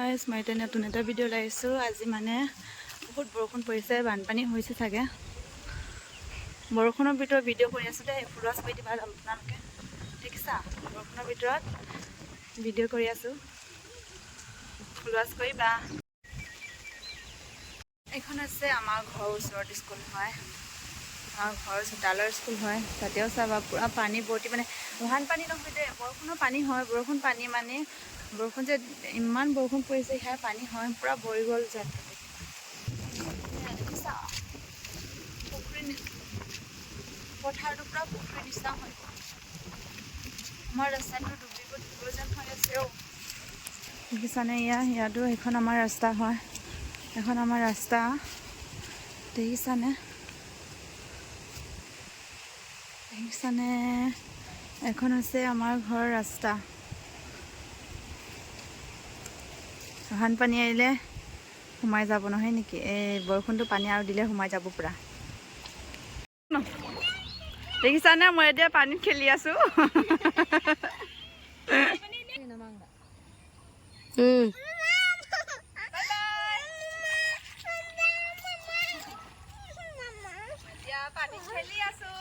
গাইছ মই এতিয়া নতুন এটা ভিডিঅ' ওলাইছোঁ আজি মানে বহুত বৰষুণ পৰিছে বানপানী হৈছে চাগে। বৰষুণৰ ভিতৰত ভিডিঅ' কৰি আছোঁ দেই ফুলৱাছ কৰি দিবা আপোনালোকে। দেখিছা? বৰষুণৰ ভিতৰত ভিডিঅ' কৰি আছোঁ। ফুলৱাছ কৰিবা এইখন আছে আমাৰ ঘৰৰ ওচৰত স্কুল হয়। ঘৰৰ চোতালৰ স্কুল হয়, তাতেও চাবা পূৰা পানী ভৰ্তি মানে বানপানী নহয় দেই বৰষুণৰ পানী হয়, বৰষুণ পানী মানে বৰষুণ যে ইমান বৰষুণ পৰিছে, সেয়া পানী হয়, পূৰা ভৰি গ'ল যেন পুখুৰী পথাৰটো পূৰা পুখুৰীৰ নিচিনা হৈ গ'ল আমাৰ ৰাস্তাটো ডুবিব ডুবিব হৈ আছে অ' দেখিছানে এয়া ইয়াতো সেইখন আমাৰ ৰাস্তা হয়। এখন আমাৰ ৰাস্তা। দেখিছানে? দেখিছানে এখন আছে আমাৰ ঘৰৰ ৰাস্তা। বানপানী আহিলে সোমাই যাব নহয় নেকি? এই বৰষুণটো পানী আৰু দিলে সোমাই যাব পূৰা। দেখিছানে মই এতিয়া পানীত খেলি আছোঁ? এতিয়া পানীত খেলি আছোঁ